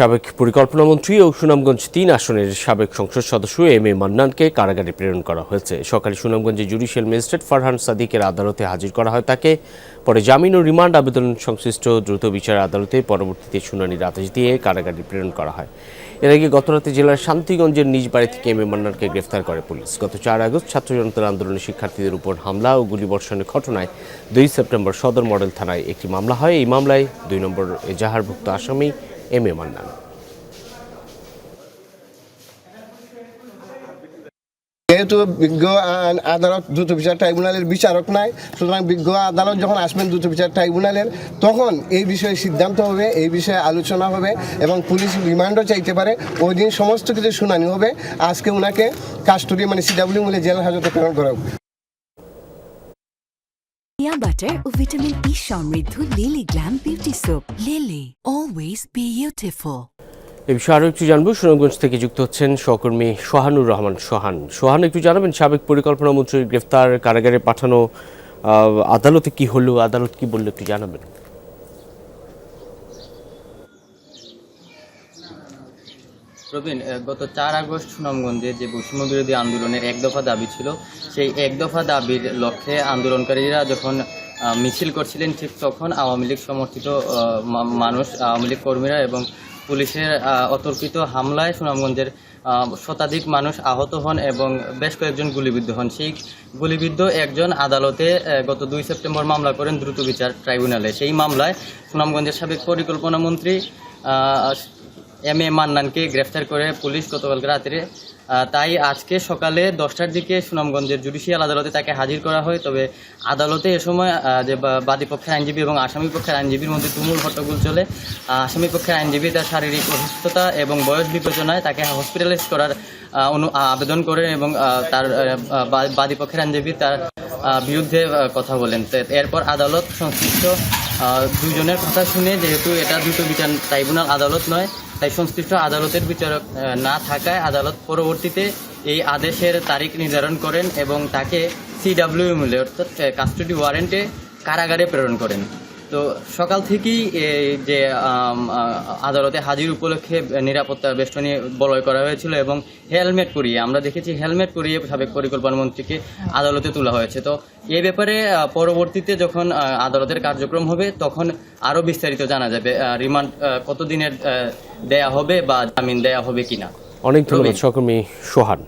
সাবেক পরিকল্পনা মন্ত্রী ও সুনামগঞ্জ তিন আসনের সাবেক সংসদ সদস্য এম এ মান্নানকে কারাগারে প্রেরণ করা হয়েছে। সকালে সুনামগঞ্জে জুডিশিয়াল ম্যাজিস্ট্রেট ফারহান সাদিকের আদালতে হাজির করা হয় তাকে। পরে জামিন ও রিমান্ড আবেদন সংশ্লিষ্ট দ্রুত বিচার আদালতে পরবর্তীতে শুনানির আদেশ দিয়ে কারাগারে প্রেরণ করা হয়। এর আগে গতরাতে জেলার শান্তিগঞ্জের নিজ বাড়ি থেকে এম এ মান্নানকে গ্রেফতার করে পুলিশ। গত চার আগস্ট ছাত্র জনতার আন্দোলনে শিক্ষার্থীদের উপর হামলা ও গুলিবর্ষণের ঘটনায় দুই সেপ্টেম্বর সদর মডেল থানায় একটি মামলা হয়। এই মামলায় দুই নম্বর এজাহারভুক্ত আসামি এম এ মান্নান। যেহেতু বিজ্ঞ আদালত দ্রুত বিচার ট্রাইব্যুনালের বিচারক নাই, সুতরাং বিজ্ঞ আদালত যখন আসবেন দ্রুত বিচার ট্রাইব্যুনালের, তখন এই বিষয়ে সিদ্ধান্ত হবে, এই বিষয়ে আলোচনা হবে এবং পুলিশ রিমান্ডও চাইতে পারে। ওই দিন সমস্ত কিছু শুনানি হবে। আজকে ওনাকে কাস্টডি মানে সিডাব্লিউ মিলে জেল হাজতে প্রেরণ করা হবে Peanut butter ও ভিটামিন ই সমৃদ্ধ Lily glam beauty soap Lily always beautiful এ বিষয়ে আরও একটু জানব। সুনামগঞ্জ থেকে যুক্ত হচ্ছেন সহকর্মী সোহানুর রহমান সোহান। সোহান, একটু জানাবেন, সাবেক পরিকল্পনা মন্ত্রীর গ্রেফতার কারাগারে পাঠানো আদালতে কি হলো, আদালত কি বলল, একটু জানাবেন। আহ, গত চার আগস্ট সুনামগঞ্জে যে বৈষম্য বিরোধী আন্দোলনের এক দফা দাবি ছিল সেই এক দফা দাবির লক্ষ্যে আন্দোলনকারীরা যখন মিছিল করছিলেন ঠিক তখন আওয়ামী লীগ সমর্থিত মানুষ আওয়ামী লীগ কর্মীরা এবং পুলিশের অতর্কিত হামলায় সুনামগঞ্জের শতাধিক মানুষ আহত হন এবং বেশ কয়েকজন গুলিবিদ্ধ হন। সেই গুলিবিদ্ধ একজন আদালতে গত দুই সেপ্টেম্বর মামলা করেন দ্রুত বিচার ট্রাইব্যুনালে। সেই মামলায় সুনামগঞ্জের সাবেক পরিকল্পনা মন্ত্রী এম এ মান্নানকে গ্রেফতার করে পুলিশ গতকাল রাত্রে তাই আজকে সকালে দশটার দিকে সুনামগঞ্জের জুডিশিয়াল আদালতে তাকে হাজির করা হয়। তবে আদালতে এ সময় যে বা- বাদী পক্ষের আইনজীবী এবং আসামি পক্ষের আইনজীবীর মধ্যে তুমুল হট্টগোল চলে। আসামি পক্ষের আইনজীবী তার শারীরিক অসুস্থতা এবং বয়স বিবেচনায় তাকে হসপিটালাইজ করার আবেদন করে এবং তার আহ, বা- বাদী পক্ষের আইনজীবী তার বিরুদ্ধে কথা বলেন। এরপর আদালত সংশ্লিষ্ট দুজনের কথা শুনে, যেহেতু এটা দ্রুত বিচার ট্রাইব্যুনাল, আদালত নয়, তাই সংশ্লিষ্ট আদালতের বিচারক না থাকায় আদালত পরবর্তীতে এই আদেশের তারিখ নির্ধারণ করেন এবং তাকে সিডাব্লিউ অর্থাৎ কাস্টডি ওয়ারেন্টে কারাগারে প্রেরণ করেন। তো সকাল থেকেই যে আদালতে হাজির উপলক্ষে নিরাপত্তা বেষ্টনী বলয় করা হয়েছিল এবং হেলমেট পরিয়ে আমরা দেখেছি হেলমেট পরিয়ে সাবেক পরিকল্পনা মন্ত্রীকে আদালতে তোলা হয়েছে। তো এই ব্যাপারে পরবর্তীতে যখন আদালতের কার্যক্রম হবে তখন আরও বিস্তারিত জানা যাবে। রিমান্ড কতদিনের দেয়া হবে বা জামিন দেয়া হবে কিনা। অনেক ধন্যবাদ। সহকর্মী সোহান।